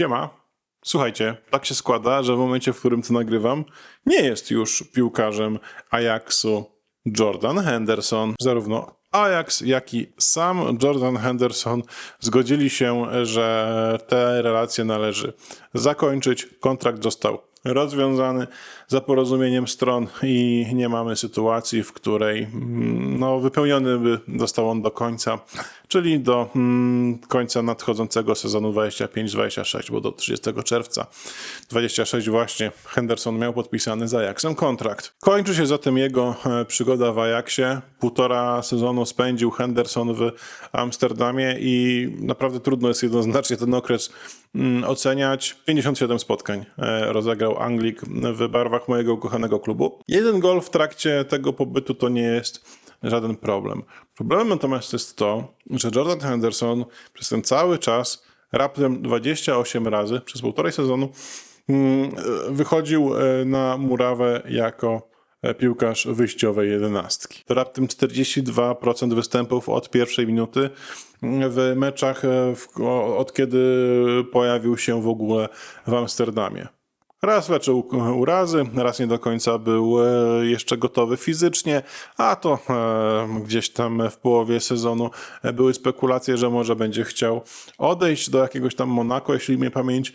Siema. Słuchajcie, tak się składa, że w momencie, w którym to nagrywam, nie jest już piłkarzem Ajaxu Jordan Henderson. Zarówno Ajax, jak i sam Jordan Henderson zgodzili się, że te relacje należy zakończyć. Kontrakt został rozwiązany za porozumieniem stron i nie mamy sytuacji, w której mm, no, wypełniony by został on do końca, czyli do mm, końca nadchodzącego sezonu 25-26, bo do 30 czerwca 26 właśnie Henderson miał podpisany z Ajaxem kontrakt. Kończy się zatem jego e, przygoda w Ajaxie. Półtora sezonu spędził Henderson w Amsterdamie i naprawdę trudno jest jednoznacznie ten okres mm, oceniać. 57 spotkań e, rozegrał Anglik w barwach mojego ukochanego klubu. Jeden gol w trakcie tego pobytu to nie jest żaden problem. Problemem natomiast jest to, że Jordan Henderson przez ten cały czas raptem 28 razy przez półtorej sezonu mm, wychodził e, na murawę jako e, piłkarz wyjściowej jedenastki. To raptem 42% występów od pierwszej minuty w meczach e, w, od kiedy pojawił się w ogóle w Amsterdamie. Raz leczył urazy, raz nie do końca był e, jeszcze gotowy fizycznie, a to e, gdzieś tam w połowie sezonu e, były spekulacje, że może będzie chciał odejść do jakiegoś tam Monako, jeśli mnie pamięć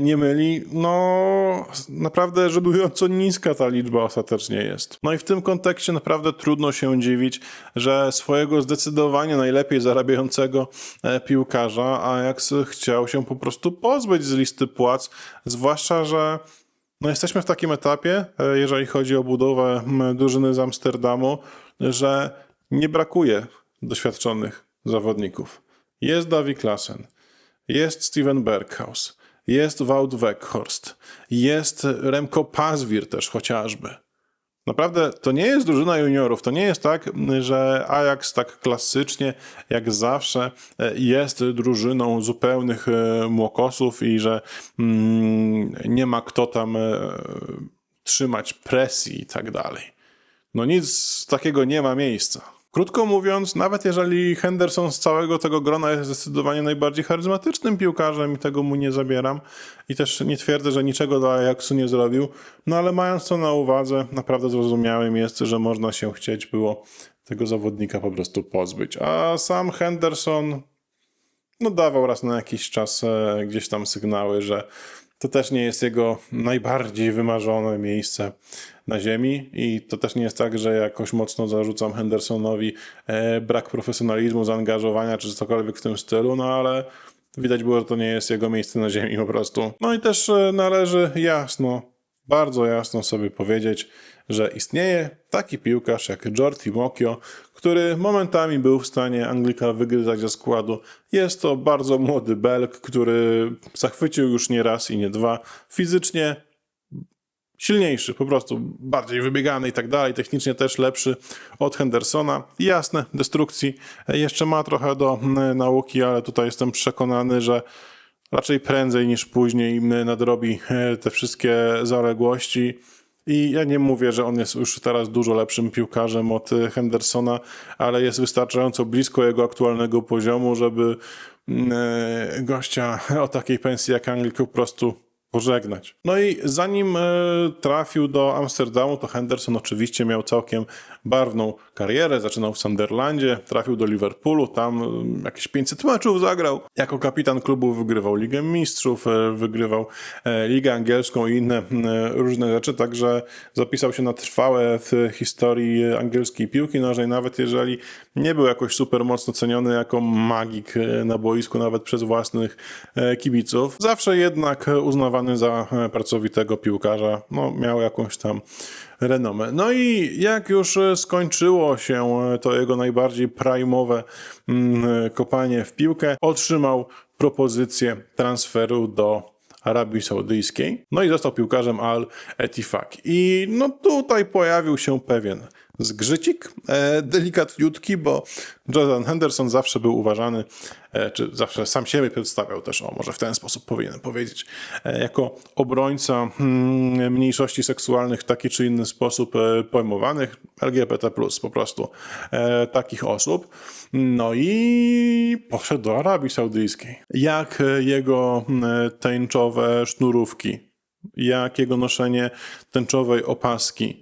nie myli. No, naprawdę żenująco niska ta liczba ostatecznie jest. No i w tym kontekście naprawdę trudno się dziwić, że swojego zdecydowanie najlepiej zarabiającego piłkarza Ajax chciał się po prostu pozbyć z listy płac, zwłaszcza, że no jesteśmy w takim etapie, e, jeżeli chodzi o budowę drużyny z Amsterdamu, że nie brakuje doświadczonych zawodników. Jest Davy Klassen, jest Steven Berghaus, jest Wout Weghorst, jest Remco Paswir też chociażby. Naprawdę to nie jest drużyna juniorów. To nie jest tak, że Ajax tak klasycznie, jak zawsze, e, jest drużyną zupełnych e, młokosów i że mm, nie ma kto tam e, trzymać presji i tak dalej. No nic takiego nie ma miejsca. Krótko mówiąc, nawet jeżeli Henderson z całego tego grona jest zdecydowanie najbardziej charyzmatycznym piłkarzem i tego mu nie zabieram i też nie twierdzę, że niczego dla Ajaxu nie zrobił, no ale mając to na uwadze, naprawdę zrozumiałym jest, że można się chcieć było tego zawodnika po prostu pozbyć. A sam Henderson no dawał raz na jakiś czas e, gdzieś tam sygnały, że to też nie jest jego najbardziej wymarzone miejsce na ziemi i to też nie jest tak, że jakoś mocno zarzucam Hendersonowi e, brak profesjonalizmu, zaangażowania czy cokolwiek w tym stylu, no ale widać było, że to nie jest jego miejsce na ziemi po prostu. No i też e, należy jasno, bardzo jasno sobie powiedzieć, że istnieje taki piłkarz jak Jordi Mokio, który momentami był w stanie Anglika wygryzać ze składu. Jest to bardzo młody Belg, który zachwycił już nie raz i nie dwa. Fizycznie silniejszy, po prostu bardziej wybiegany i tak dalej, technicznie też lepszy od Hendersona. Jasne, destrukcji jeszcze ma trochę do mm, nauki, ale tutaj jestem przekonany, że raczej prędzej niż później nadrobi e, te wszystkie zaległości. I ja nie mówię, że on jest już teraz dużo lepszym piłkarzem od e, Hendersona, ale jest wystarczająco blisko jego aktualnego poziomu, żeby e, gościa o takiej pensji jak Anglik po prostu pożegnać. No i zanim e, trafił do Amsterdamu, to Henderson oczywiście miał całkiem barwną karierę. Zaczynał w Sunderlandzie, trafił do Liverpoolu, tam e, jakieś 500 meczów zagrał. Jako kapitan klubu wygrywał Ligę Mistrzów, e, wygrywał Ligę Angielską i inne różne rzeczy, także zapisał się na trwałe w historii angielskiej piłki nożnej, nawet jeżeli nie był jakoś super mocno ceniony jako magik na boisku, nawet przez własnych kibiców. Zawsze jednak uznawany za e, pracowitego piłkarza, no miał jakąś tam renomę. No i jak już e, skończyło się e, to jego najbardziej prime'owe mm, kopanie w piłkę, otrzymał propozycję transferu do Arabii Saudyjskiej. No i został piłkarzem Al Etifak. I no tutaj pojawił się pewien zgrzycik, e, delikatniutki, bo Jordan Henderson zawsze był uważany, e, czy zawsze sam siebie przedstawiał też, o może w ten sposób powinienem powiedzieć, e, jako obrońca mm, mniejszości seksualnych w taki czy inny sposób pojmowanych, LGBT+, po prostu takich osób. No i poszedł do Arabii Saudyjskiej. Jak jego mm, tęczowe sznurówki, jak jego noszenie tęczowej opaski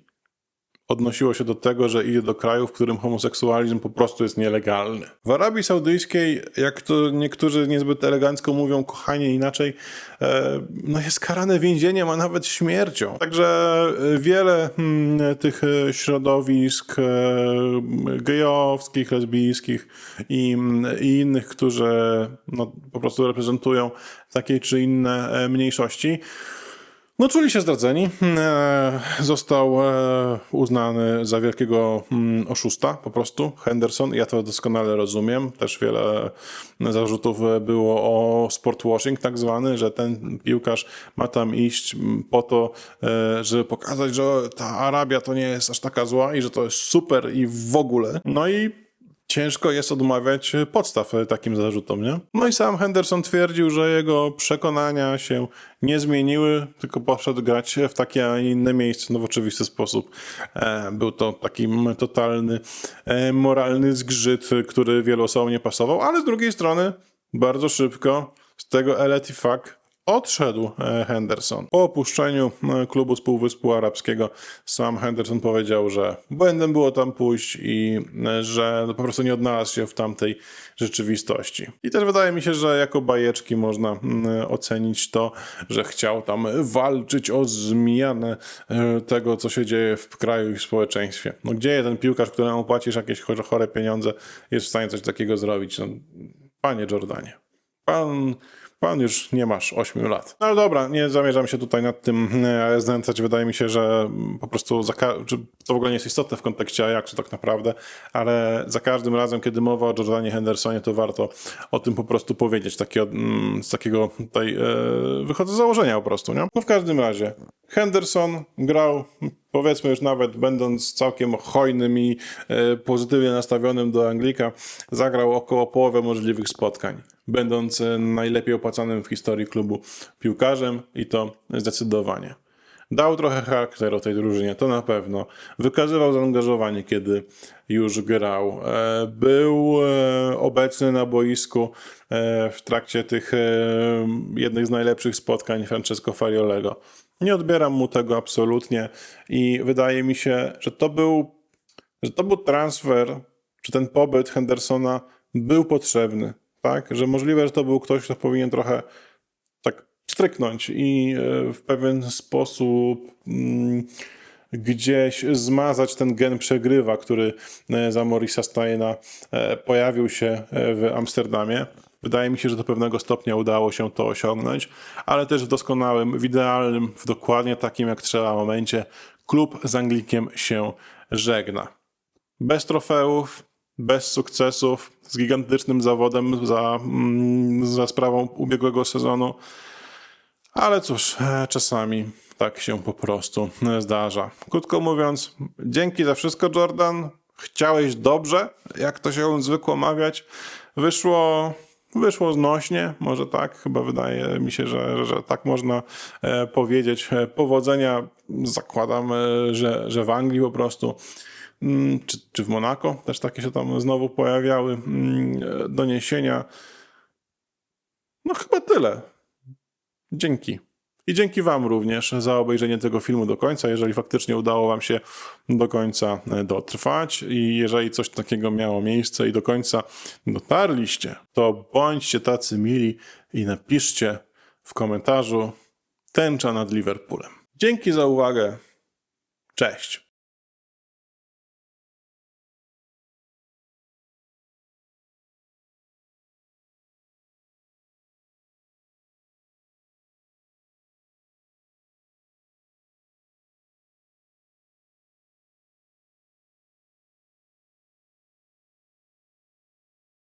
odnosiło się do tego, że idzie do kraju, w którym homoseksualizm po prostu jest nielegalny. W Arabii Saudyjskiej, jak to niektórzy niezbyt elegancko mówią, kochanie inaczej, e, no jest karane więzieniem, a nawet śmiercią. Także e, wiele mm, tych e, środowisk gejowskich, lesbijskich i, i innych, którzy no, po prostu reprezentują takie czy inne mniejszości, no, czuli się zdradzeni. E, Został e, uznany za wielkiego mm, oszusta, po prostu. Henderson, ja to doskonale rozumiem. Też wiele zarzutów było o sportwashing, tak zwany, że ten piłkarz ma tam iść mm, po to, e, żeby pokazać, że ta Arabia to nie jest aż taka zła i że to jest super i w ogóle. No i ciężko jest odmawiać podstaw takim zarzutom, nie? No i sam Henderson twierdził, że jego przekonania się nie zmieniły, tylko poszedł grać w takie, a inne miejsce, no w oczywisty sposób. E, był to taki totalny e, moralny zgrzyt, który wielu osobom nie pasował, ale z drugiej strony bardzo szybko z tego LT fuck odszedł e, Henderson. Po opuszczeniu e, klubu z Półwyspu Arabskiego sam Henderson powiedział, że błędem było tam pójść i e, że po prostu nie odnalazł się w tamtej rzeczywistości. I też wydaje mi się, że jako bajeczki można ocenić to, że chciał tam walczyć o zmianę tego, co się dzieje w kraju i w społeczeństwie. No gdzie ten piłkarz, któremu płacisz jakieś chore pieniądze, jest w stanie coś takiego zrobić? No, panie Jordanie, pan Pan już nie masz 8 lat. No ale dobra, nie zamierzam się tutaj nad tym e, znęcać. Wydaje mi się, że po prostu to w ogóle nie jest istotne w kontekście Ajaxu tak naprawdę, ale za każdym razem, kiedy mowa o Jordanie Hendersonie, to warto o tym po prostu powiedzieć. Takie, mm, z takiego tutaj e, wychodzę z założenia po prostu, nie? No w każdym razie, Henderson grał powiedzmy już nawet będąc całkiem hojnym i e, pozytywnie nastawionym do Anglika, zagrał około połowy możliwych spotkań, będąc e, najlepiej opłacanym w historii klubu piłkarzem i to zdecydowanie. Dał trochę charakteru tej drużynie, to na pewno. Wykazywał zaangażowanie, kiedy już grał. E, Był e, obecny na boisku w trakcie tych jednych z najlepszych spotkań Francesco Fariolego. Nie odbieram mu tego absolutnie i wydaje mi się, że to był, że to był transfer, czy ten pobyt Hendersona był potrzebny, tak? Że możliwe, że to był ktoś, kto powinien trochę tak stryknąć i e, w pewien sposób mm, gdzieś zmazać ten gen przegrywa, który e, za Morisa Steina e, pojawił się w Amsterdamie. Wydaje mi się, że do pewnego stopnia udało się to osiągnąć, ale też w doskonałym, w idealnym, w dokładnie takim jak trzeba momencie klub z Anglikiem się żegna. Bez trofeów, bez sukcesów, z gigantycznym zawodem za, mm, za sprawą ubiegłego sezonu. Ale cóż, e, czasami tak się po prostu e, zdarza. Krótko mówiąc, dzięki za wszystko, Jordan. Chciałeś dobrze, jak to się zwykło mawiać. Wyszło, wyszło znośnie, może tak, chyba wydaje mi się, że, że tak można e, powiedzieć. Powodzenia zakładam, że, że w Anglii po prostu. Mm, Czy, czy w Monako też takie się tam znowu pojawiały mm, e, doniesienia. No chyba tyle. Dzięki. I dzięki Wam również za obejrzenie tego filmu do końca, jeżeli faktycznie udało Wam się do końca e, dotrwać i jeżeli coś takiego miało miejsce i do końca dotarliście, to bądźcie tacy mili i napiszcie w komentarzu tęcza nad Liverpoolem. Dzięki za uwagę. Cześć.